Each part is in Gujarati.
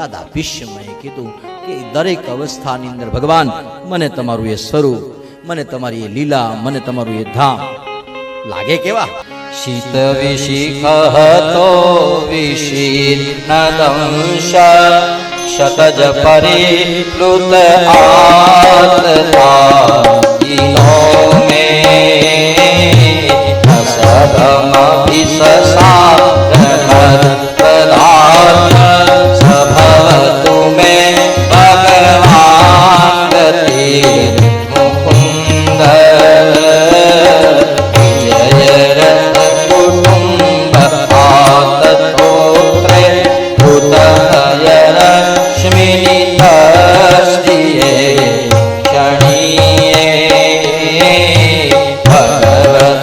દાદા ભીષ્મએ કીધું કે દરેક અવસ્થાની અંદર ભગવાન, મને તમારું એ સ્વરૂપ, મને તમારી એ લીલા, મને તમારું એ ધામ. લાગે કેવા? શીત વિશિખતો વિશીર્ણદંશ શતજ પરિપ્લુત આતતાનો મે સદમભિસસારમત્પદાર્થ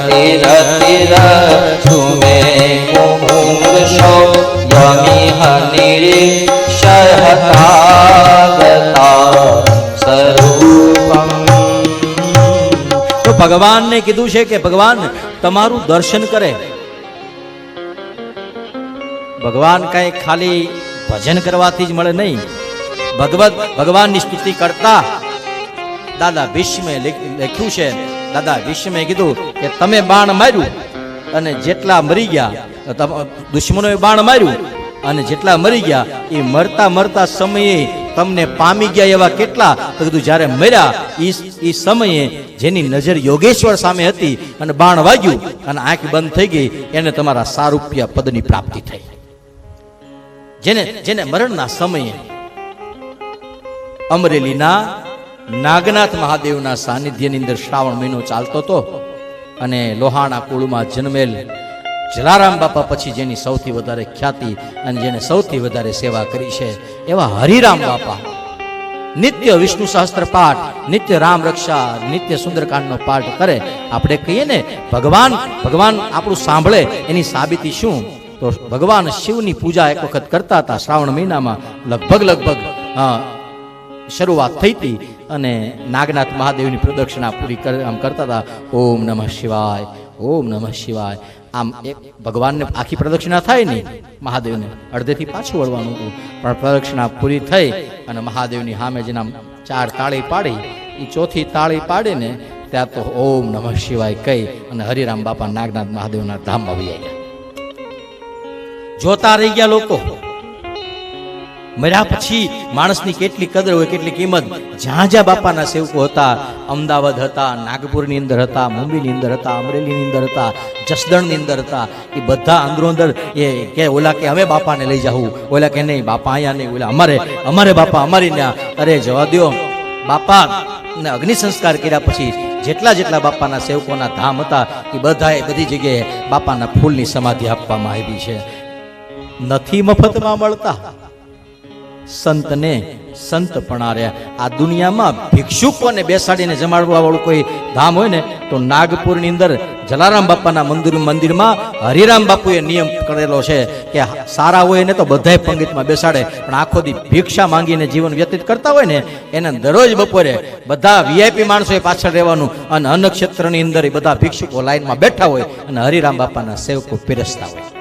ભગવતી રતિર સુમે પુંશો યમિહ નિરીક્ષહતાગતા સ્વરૂપમ તો ભગવાનને કીધું છે કે ભગવાન તમારું દર્શન કરે ભગવાન કઈ ખાલી ભજન કરવાથી જ મળે નહીં ભગવત ભગવાનની સ્તુતિ કરતા દાદા ભીષ્મે લખ્યું છે દાદા ભીષ્મે કીધું કે તમે બાણ માર્યું અને જેટલા મરી ગયા તમ- દુશ્મનોએ બાણ માર્યું અને જેટલા મરી ગયા, એ મરતા મરતા સમયે તમને પામી ગયા એવા કેટલા? તો કીધું, જ્યારે મર્યા એ સમયે જેની નજર યોગેશ્વર સામે હતી અને બાણ વાગ્યું અને આંખ બંધ થઈ ગઈ, એને તમારા સારૂપ્ય પદની પ્રાપ્તિ થઈ. જેને જેને મરણના સમયે અમરેલીના નાગનાથ મહાદેવના સાનિધ્યની અંદર શ્રાવણ મહિનો ચાલતો હતો અને લોહાણા કુળમાં જન્મેલ જલારામ બાપા પછી જેની સૌથી વધારે ખ્યાતિ અને જેને સૌથી વધારે સેવા કરી છે એવા હરિરામ બાપા. નિત્ય વિષ્ણુ સહસ્ત્ર પાઠ, નિત્ય રામ રક્ષા, નિત્ય સુંદરકાંડનો પાઠ કરે. આપણે કહીએ ને, ભગવાન ભગવાન આપણું સાંભળે, એની સાબિતી શું? તો ભગવાન શિવની પૂજા એક વખત કરતા હતા શ્રાવણ મહિનામાં. લગભગ લગભગ શરૂઆત થઈ હતી. અને નાગનાથ મહાદેવની પ્રદક્ષિણા પૂરી આમ કરતા હતા. ઓમ નમઃ શિવાય, ઓમ નમઃ શિવાય. આમ એક ભગવાનને આખી પ્રદક્ષિણા થાય નહીં. મહાદેવને અડધેથી પાછું વળવાનું હતું. પણ પ્રદક્ષિણા પૂરી થઈ અને મહાદેવની સામે જેના આમ ચાર તાળી પાડી એ ચોથી તાળી પાડીને ત્યાં તો ઓમ નમઃ શિવાય કહી અને હરિરામ બાપા નાગનાથ મહાદેવના ધામમાં આવી ગયા જોતા રહી ગયા લોકો. મર્યા પછી માણસની કેટલી કદર હોય, કેટલી કિંમત. જ્યાં જ્યાં બાપાના સેવકો હતા, અમદાવાદ હતા, નાગપુરની અંદર હતા, મુંબઈની અંદર હતા, અમરેલીની અંદર હતા, જસદણની અંદર હતા, એ બધા અંદરો અંદર એ કે ઓલા કે અમે બાપાને લઈ જાવું ઓલા કે નહીં, બાપા અહીંયા નહીં, ઓલા અમારે અમારે બાપા, અમારી ત્યાં. અરે જવા દ્યો. બાપા, ને અગ્નિ સંસ્કાર કર્યા પછી જેટલા જેટલા બાપાના સેવકોના ધામ હતા, એ બધાએ બધી જગ્યાએ બાપાના ફૂલની સમાધિ આપવામાં આવી છે. નથી મફતમાં મળતા. સંતને સંત પણાર્યા આ દુનિયામાં ભિક્ષુકોને બેસાડીને જમાડવા વાળું કોઈ ધામ હોય ને, તો નાગપુરની અંદર જલારામ બાપાના મંદિર મંદિરમાં હરિરામ બાપુએ નિયમ કરેલો છે કે સારા હોય ને તો બધાય પંગતમાં બેસાડે. પણ આખો દી ભિક્ષા માંગીને જીવન વ્યતીત કરતા હોય ને, એને દરરોજ બપોરે બધા વીઆઈપી માણસોએ પાછળ રહેવાનું અને અન્નક્ષેત્રની અંદર એ બધા ભિક્ષુકો લાઈનમાં બેઠા હોય અને હરિરામ બાપાના સેવકો પીરસતા હોય.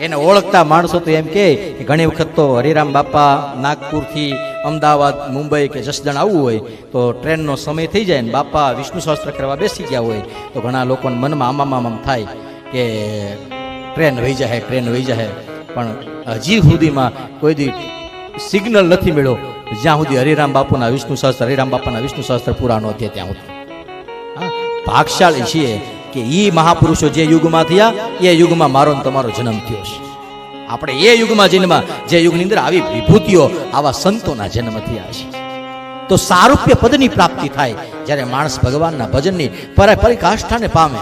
એને ઓળખતા માણસો તો એમ કે ઘણી વખત તો હરિરામ બાપા નાગપુરથી અમદાવાદ, મુંબઈ કે જસદણ આવવું હોય તો ટ્રેનનો સમય થઈ જાય ને બાપા વિષ્ણુ શાસ્ત્ર કરવા બેસી ગયા હોય તો ઘણા લોકોને મનમાં આમામ આમામ થાય કે ટ્રેન વહી જાય, ટ્રેન વહી જાય. પણ હજી સુધીમાં કોઈ દી સિગ્નલ નથી મળ્યો. જ્યાં સુધી હરિરામ બાપુના વિષ્ણુ શાસ્ત્ર હરિરામ બાપાના વિષ્ણુ શાસ્ત્ર પૂરા ન થયા ત્યાં સુધી. ભાગશાળી છીએ. કે એ મહાપુરુષો જે યુગમાં થયા, એ યુગમાં મારો તમારો જન્મ થયો છે. આપણે એ યુગમાં જન્મા જે યુગની અંદર આવી વિભૂતિઓ, આવા સંતોના જન્મ થયા છે. તો સારૂપ્ય પદની પ્રાપ્તિ થાય જ્યારે માણસ ભગવાનના ભજનની પર પરિકાષ્ઠાને પામે.